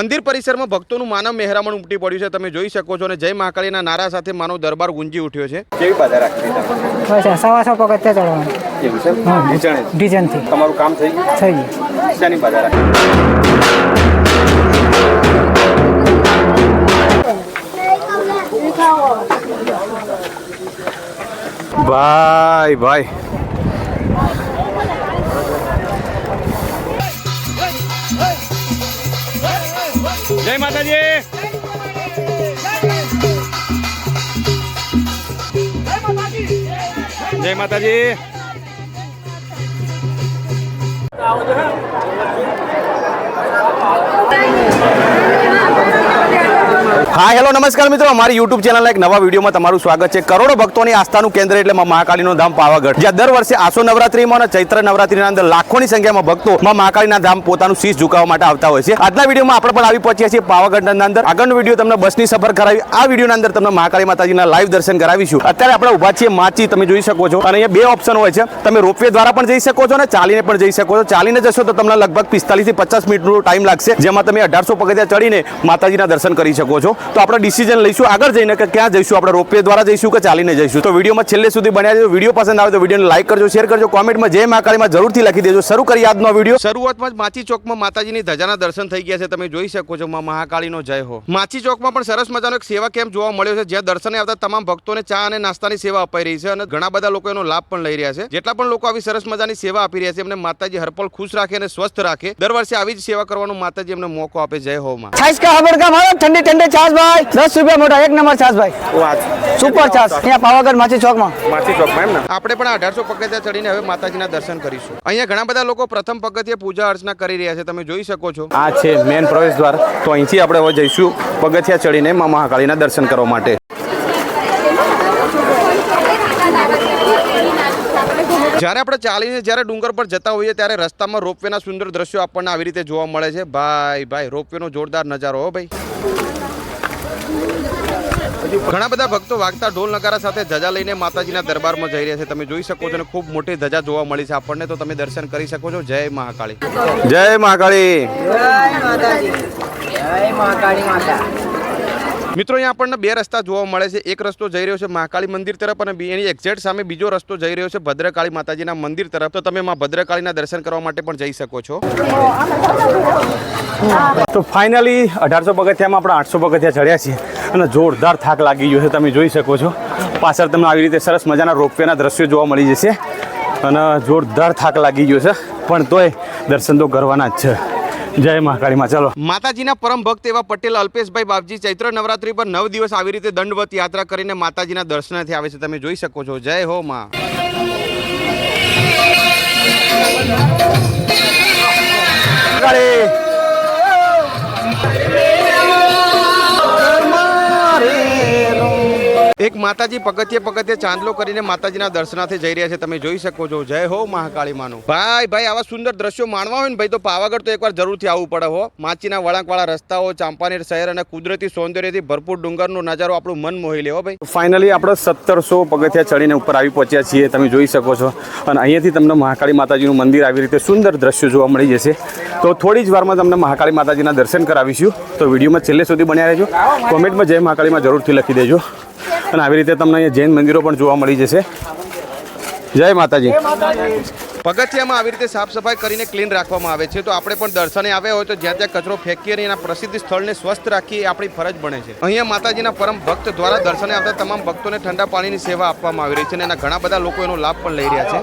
મંદિર પરિસરમાં ભક્તોનું માનવ મહેરામણ ઉમટી પડ્યું છે. તમે જોઈ શકો છો અને જય મહાકાળીના નારા સાથે માનવ દરબાર ગુંજી ઉઠ્યો છે. કેવી બાધા રાખી બસ સવા સો પગથિયા ચડવાનું. એવું છે? તમારું કામ થઈ ગયું? થઈ ગયું. શાની બાધા રાખી? ભાઈ ભાઈ. જય માતાજી જય માતાજી હા, હેલો, નમસ્કાર મિત્રો. અમારી યુટ્યુબ ચેનલના એક નવા વિડીયોમાં તમારું સ્વાગત છે. કરોડો ભક્તોની આસ્થાનું કેન્દ્ર એટલે માં મહાકાળીનું ધામ પાવાગઢ, જ્યાં દર વર્ષે આસો નવરાત્રીમાં અને ચૈત્ર નવરાત્રીના અંદર લાખોની સંખ્યામાં ભક્તો માં મહાકાળીના ધામ પોતાનું શીશ ઝુકાવવા માટે આવતા હોય છે. આજના વિડીયોમાં આપણે પણ આવી પહોંચ્યા છીએ પાવાગઢના અંદર. આગળનો વીડિયો તમને બસની સફર કરાવી, આ વિડીયોના અંદર તમને મહાકાળી માતાજીના લાઈવ દર્શન કરાવીશું. અત્યારે આપણે ઊભા છીએ માચી, તમે જોઈ શકો છો. અને અહીંયા બે ઓપ્શન હોય છે. તમે રોપવે દ્વારા પણ જઈ શકો છો અને ચાલીને પણ જઈ શકો છો. ચાલીને જશો તો તમને લગભગ પિસ્તાલીસથી પચાસ મિનિટનો ટાઈમ લાગશે, જેમાં તમે અઢારસો પગથિયા ચડીને માતાજીના દર્શન કરી શકો છો. તો આપણે ડિસિઝન લઈશું આગળ જઈને કે ક્યાં જઈશું? આપણે રોપવે દ્વારા જઈશું કે ચાલીને જઈશું? તો વિડીયોમાં છેલ્લે સુધી બન્યા જો વીડિયો પસંદ આવે તો વિડીયોને લાઈક કરજો શેર કરજો કોમેન્ટમાં જય મહાકાળીમાં જરૂરથી લખી દેજો. શરૂ કરી આજનો વીડિયો. શરૂઆતમાં જ માચી ચોકમાં માતાજીની ધજાના દર્શન થઈ ગયા છે. તમે જોઈ શકો છો મહાકાળીનો જય હો. માચી ચોકમાં પણ સરસ મજાનો એક સેવા કેમ્પ જોવા મળ્યો છે જ્યાં દર્શને આવતા તમામ ભક્તોને ચા અને નાસ્તાની સેવા અપાઈ રહી છે અને ઘણા બધા લોકો એનો લાભ પણ લઈ રહ્યા છે. જેટલા પણ લોકો આવી સરસ મજાની સેવા આપી રહ્યા છે એમને માતાજી હરપલ ખુશ રાખે અને સ્વસ્થ રાખે. દર વર્ષે આવી જ સેવા કરવાનો માતાજી એમને મોકો આપે. જય હો માં. છાશ કા ખબર ઠંડી ઠંડી ભાઈ દસ રૂપિયા મોટા એક નંબર છાસ ભાઈ સુપર છાસ. અહીંયા પાવાગઢ માછી ચોકમાં. માછી ચોકમાં એમ ને? આપણે પણ અઢારસો પગથિયા ચડીને હવે માતાજીના દર્શન કરીશું. અહીંયા ઘણા બધા લોકો પ્રથમ પગથિયે પૂજા અર્ચના કરી રહ્યા છે. તમે જોઈ શકો છો. આ છે મેન પ્રવેશ દ્વાર. તો અહીંથી આપણે હવે જઈશું પગથિયા ચડીને મા મહાકાળીના દર્શન કરવા માટે. જ્યારે આપણે ચાલીને જ્યારે ડુંગર પર જતા હોઈએ ત્યારે રસ્તામાં રોપવેના સુંદર દ્રશ્યો આપણને આવી રીતે જોવા મળે છે. ભાઈ ભાઈ રોપવેનો જોરદાર નજારો હો ભાઈ. ઘણા બધા ભક્તો વાગતા ઢોલ નગારા સાથે ધજા લઈને માતાજીના દરબારમાં જઈ રહ્યા છે. તમે જોઈ શકો છો અને ખૂબ મોટી ધજા જોવા મળી છે આપણને. તો તમે દર્શન કરી શકો છો. જય મહાકાળી. જય મહાકાળી. મિત્રો અહીંયા આપણને બે રસ્તા જોવા મળે છે. એક રસ્તો જઈ રહ્યો છે મહાકાળી મંદિર તરફ અને એની એક્ઝેક્ટ સામે બીજો રસ્તો જઈ રહ્યો છે ભદ્રકાળી માતાજીના મંદિર તરફ. તો તમે માં ભદ્રકાળીના દર્શન કરવા માટે પણ જઈ શકો છો. તો ફાઇનલી અઢારસો પગથિયામાં આપણે આઠસો પગથિયા ચડ્યા છીએ. અને જોરદાર થાક લાગી ગયો છે તમે જોઈ શકો છો. પાછળ તમને આવી રીતે સરસ મજાના રોપવેના દ્રશ્યો જોવા મળી જશે. અને જોરદાર થાક લાગી ગયો છે પણ તોય દર્શન તો કરવાના જ છે. જય મહાકાળીમાં ચાલો. માતાજીના પરમ ભક્ત એવા પટેલ અલ્પેશભાઈ બાપજી ચૈત્ર નવરાત્રી પર નવ દિવસ આવી રીતે દંડવત યાત્રા કરીને માતાજીના દર્શનાથી આવે છે તમે જોઈ શકો છો. જય હો માં. મહાકાળી એક માતાજી પગથિયે પગથિયે ચાંદલો કરીને માતાજીના દર્શનાર્થે જઈ રહ્યા છે. તમે જોઈ શકો છો. જય હો મહાકાળી માનું. ભાઈ ભાઈ, આવા સુંદર દ્રશ્યો માણવા હોય ને ભાઈ, તો પાવાગઢ તો એકવાર જરૂરથી આવવું પડે હો. માચીના વળાંકવાળા રસ્તાઓ, ચાંપાનેર શહેર અને કુદરતી સૌંદર્યથી ભરપૂર ડુંગરનો નજારો આપણું મન મોહી લેવો ભાઈ. ફાઇનલી આપણે સત્તરસો પગથિયા ચડીને ઉપર આવી પહોંચ્યા છીએ. તમે જોઈ શકો છો. અને અહીંયાથી તમને મહાકાળી માતાજીનું મંદિર આવી રીતે સુંદર દ્રશ્યો જોવા મળી જશે. તો થોડી જ વારમાં તમને મહાકાળી માતાજીના દર્શન કરાવીશું. તો વિડીયોમાં છેલ્લે સુધી બન્યા રહેજો. કોમેન્ટમાં જય મહાકાળીમાં જરૂરથી લખી દેજો. અને આવી રીતે તમને અહીંયા જૈન મંદિરો પણ જોવા મળી જશે. જય માતાજી. પગથિયામાં આવી રીતે સાફ સફાઈ કરીને ક્લીન રાખવામાં આવે છે. તો આપણે પણ દર્શને આવ્યા હોય તો જ્યાં ત્યાં કચરો ફેંકીએ અને એના પ્રસિદ્ધ સ્થળને સ્વસ્થ રાખીએ આપણી ફરજ બને છે. અહીંયા માતાજીના પરમ ભક્ત દ્વારા દર્શને આવતા તમામ ભક્તોને ઠંડા પાણીની સેવા આપવામાં આવી રહી છે અને એના ઘણા બધા લોકો એનો લાભ પણ લઈ રહ્યા છે.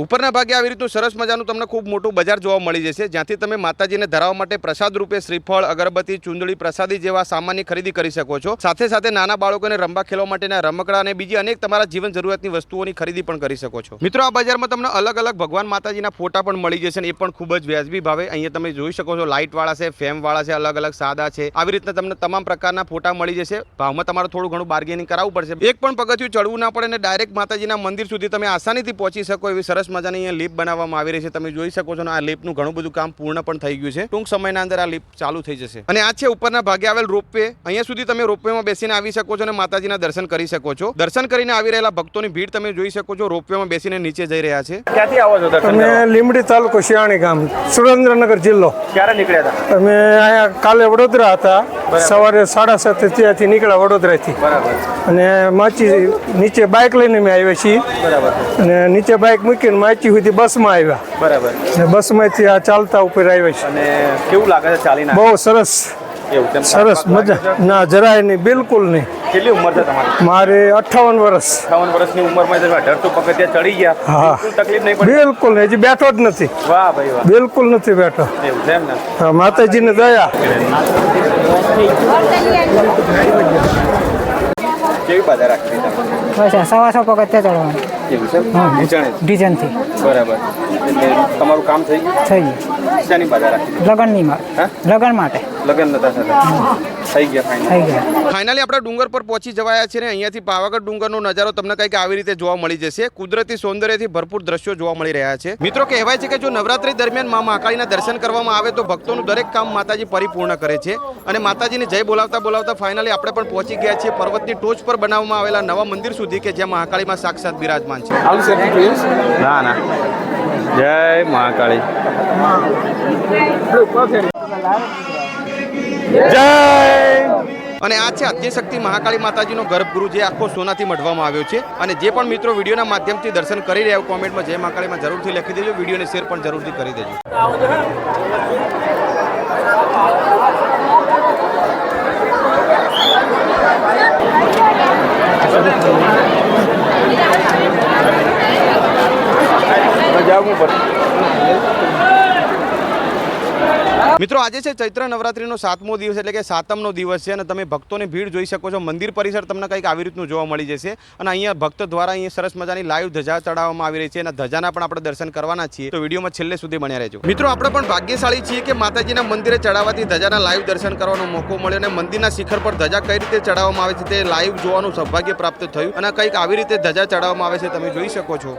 ઉપરના ભાગે આવી રીતનું સરસ મજાનું તમને ખૂબ મોટું બજાર જોવા મળી જશે. જ્યાંથી તમે માતાજીને ધરાવવા માટે પ્રસાદ રૂપે શ્રીફળ, અગરબત્તી, ચુંદડી, પ્રસાદી જેવા સામાનની ખરીદી કરી શકો છો. સાથે સાથે નાના બાળકોને રમવા ખેલવા માટેના રમકડા અને બીજી અનેક તમારા જીવન જરૂરિયાતની વસ્તુઓની ખરીદી પણ કરી શકો છો. મિત્રો, આ બજારમાં તમને અલગ અલગ ભગવાન માતાજીના ફોટા પણ મળી જશે એ પણ ખૂબ જ વ્યાજબી ભાવે. અહીંયા તમે જોઈ શકો છો લાઇટ વાળા છે ફેમ વાળા છે, અલગ અલગ સાદા છે. આવી રીતના તમને તમામ પ્રકારના ફોટા મળી જશે. ભાવમાં તમારે થોડું ઘણું બાર્ગેનિંગ કરાવવું પડશે. એક પણ પગથિયું ચડવું ના પડે અને ડાયરેક્ટ માતાજીના મંદિર સુધી તમે આસાનીથી પહોંચી શકો એવી સરસ સરસ મજાની અહીંયા લીપ બનાવવામાં આવી રહી છે. તમે જોઈ શકો છો ને આ લીપનું ઘણું બધું કામ પૂર્ણ પણ થઈ ગયું છે. ટૂંક સમયના અંદર આ લીપ ચાલુ થઈ જશે. અને આ છે ઉપરના ભાગે આવેલ રોપવે. અહીંયા સુધી તમે રોપવેમાં બેસીને આવી શકો છો અને માતાજીના દર્શન કરી શકો છો. દર્શન કરીને આવી રહેલા ભક્તોની ભીડ તમે જોઈ શકો છો રોપવેમાં બેસીને નીચે જઈ રહ્યા છે. ક્યાંથી આવો છો દર્શન અમે કરવા? તાલુકો શિયાણી ગામ સુરેન્દ્રનગર જિલ્લો. ક્યારે નીકળ્યા હતા? અમે અહીંયા કાલે વડોદરા હતા. સવારે સાડા સાતે ત્યાંથી નીકળ્યા વડોદરાથી. અને માચી નીચે બાઇક લઈને અમે આવ્યા છીએ. અને નીચે બાઇક મૂકીને માચી સુધી બસમાં આવ્યા. બરાબર. અને બસમાંથી આ ચાલતા ઉપર આવ્યા અને કેવું લાગે છે ચાલીને બહુ સરસ. સરસ મજા. ના જરાય નહીં બિલકુલ નહીં. કેટલી ઉંમર છે તમારી? મારે અઠ્ઠાવન વર્ષ. અઠાવન વર્ષની ઉંમરમાં તમે અઢારસો પગથિયા ચડી ગયા હા. બિલકુલ તકલીફ નહીં પડી? બિલકુલ નહીં હજી બેઠો જ નથી. વાહ ભાઈ વાહ. બિલકુલ નથી બેઠો. એવું છે એમ ને? માતાજીને દયા. કેવી બાધા રાખી તમે? સવા સો પગથિયા ચડવાનું. એવું છે? નીચાણે ડિઝાઇનથી બરાબર. એટલે તમારું કામ થઈ ગયું? થઈ ગયું. શાની બાધા રાખી લગ્નની માર હા? લગ્ન માટે. લગન નતા થતા? થઈ ગયા ફાઇનલ થઈ ગયા. ફાઇનલી આપણે ડુંગર પર પહોંચી જવાયા છે ને અહીંયાથી પાવાગઢ ડુંગરનો નજારો તમને કંઈક આવી રીતે જોવા મળી જશે. કુદરતી સૌંદર્યથી ભરપૂર દ્રશ્યો જોવા મળી રહ્યા છે. મિત્રો કહેવાય છે કે જો નવરાત્રી દરમિયાન મા મહાકાળીના દર્શન કરવામાં આવે તો ભક્તોનું દરેક કામ માતાજી પરિપૂર્ણ કરે છે અને માતાજીને જય બોલાવતા બોલાવતા ફાઇનલી આપણે પણ પહોંચી ગયા છીએ પર્વતની ટોચ પર બનાવવામાં આવેલા નવા મંદિર સુધી કે જ્યાં મહાકાળીમાં સાક્ષાત બિરાજમાન છે. ના ના. જય મહાકાળી. અને આ છે આદ્યશક્તિ મહાકાળી માતાજીનો ગર્ભગૃહ જે આખો સોનાથી મઢવામાં આવ્યો છે. અને જે પણ મિત્રો વિડીયોના માધ્યમથી દર્શન કરી રહ્યા હોય કોમેન્ટમાં જય મહાકાળીમાં જરૂરથી લખી દેજો. વિડીયોને શેર પણ જરૂરથી કરી દેજો. મિત્રો, આજે છે ચૈત્ર નવરાત્રીનો સાતમો દિવસ એટલે કે સાતમનો દિવસ છે અને તમે ભક્તોની ભીડ જોઈ શકો છો. મંદિર પરિસર તમને કંઈક આવી રીતનું જોવા મળી જશે અને અહીંયા ભક્ત દ્વારા અહીંયા સરસ મજાની લાઈવ ધજા ચડાવવામાં આવી રહી છે અને ધજાના પણ આપણે દર્શન કરવાના છીએ. તો વિડીયોમાં છેલ્લે સુધી બન્યા રહેજો. મિત્રો, આપણે પણ ભાગ્યશાળી છીએ કે માતાજીના મંદિરે ચડાવવાથી ધજાના લાઈવ દર્શન કરવાનો મોકો મળ્યો અને મંદિરના શિખર પર ધજા કઈ રીતે ચડાવવામાં આવે છે તે લાઈવ જોવાનું સૌભાગ્ય પ્રાપ્ત થયું અને કંઈક આવી રીતે ધજા ચડાવવામાં આવે છે તમે જોઈ શકો છો.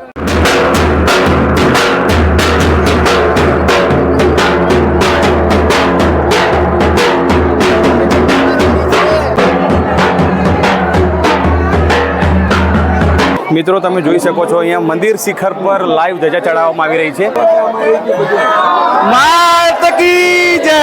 મિત્રો તમે જોઈ શકો છો અહીંયા મંદિર શિખર પર લાઈવ ધજા ચડાવવામાં આવી રહી છે. માત કી જય!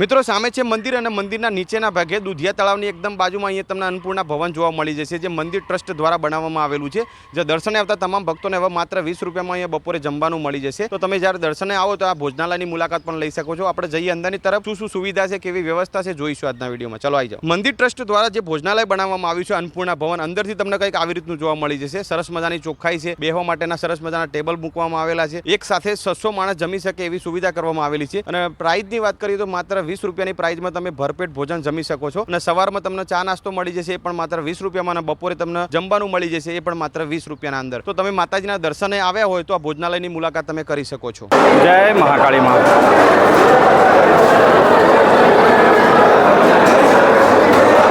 મિત્રો, સામે છે મંદિર અને મંદિરના નીચેના ભાગે દુધિયા તળાવની એકદમ બાજુમાં અહીંયા તમને અન્નપૂર્ણા ભવન જોવા મળી જશે, જે મંદિર ટ્રસ્ટ દ્વારા બનાવવામાં આવેલું છે. જે દર્શને આવતા તમામ ભક્તોને હવે માત્ર વીસ રૂપિયામાં અહીંયા બપોરે જમવાનું મળી જશે. તો તમે જ્યારે દર્શને આવો તો આ ભોજનાલયની મુલાકાત પણ લઈ શકો છો. આપણે જઈએ અંદરની તરફ. શું શું સુવિધા છે, કેવી વ્યવસ્થા છે, જોઈશું આજના વિડીયોમાં. ચલો આવી જાઓ. મંદિર ટ્રસ્ટ દ્વારા જે ભોજનાલય બનાવવામાં આવ્યું છે, અન્નપૂર્ણા ભવન, અંદરથી તમને કંઈક આવી રીતનું જોવા મળી જશે. સરસ મજાની ચોખ્ખાઈ છે. બેહવા માટેના સરસ મજાના ટેબલ મૂકવામાં આવેલા છે. એક સાથે છસો માણસ જમી શકે એવી સુવિધા કરવામાં આવેલી છે. અને પ્રાઇઝની વાત કરીએ તો માત્ર વીસ રૂપિયાની પ્રાઇઝમાં તમે ભરપેટ ભોજન જમી શકો છો. અને સવારમાં તમને ચા નાસ્તો મળી જશે, એ પણ માત્ર વીસ રૂપિયામાં, અને બપોરે તમને જમવાનું મળી જશે, એ પણ માત્ર વીસ રૂપિયાના અંદર. તો તમે માતાજીના દર્શને આવ્યા હોય, તો આ ભોજનાલયની મુલાકાત તમે કરી શકો છો. જય મહાકાળી માં.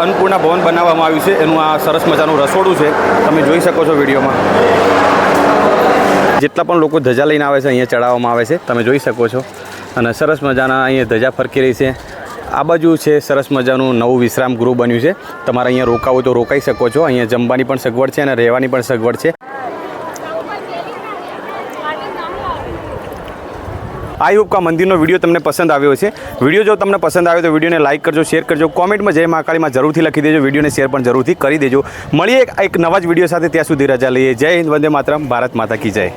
અન્નપૂર્ણા ભવન બનાવવામાં આવ્યું છે, એનું આ સરસ મજાનું રસોડું છે. તમે જોઈ શકો છો વિડીયોમાં. જેટલા પણ લોકો ધજા લઈને આવે છે, અહીંયા ચડાવવામાં આવે છે, તમે જોઈ શકો છો. અને સરસ મજાના અહીંયા ધજા ફરકી રહી છે. આ બાજુ છે સરસ મજાનું નવું વિશ્રામ ગૃહ બન્યું છે. તમારે અહીંયા રોકાવો તો રોકાઈ શકો છો. અહીંયા જમવાની પણ સગવડ છે અને રહેવાની પણ સગવડ છે. આ હોપ મંદિરનો વીડિયો તમને પસંદ આવ્યો છે વીડિયો જો તમને પસંદ આવ્યો તો વિડીયોને લાઇક કરજો, શેર કરજો. કોમેન્ટમાં જય મહાકાળીમાં જરૂરથી લખી દેજો. વિડીયોને શેર પણ જરૂરથી કરી દેજો. મળીએ એક નવા જ વીડિયો સાથે ત્યાં સુધી રજા લઈએ. જય હિન્દ, વંદે માતરમ. ભારત માતા કી જય.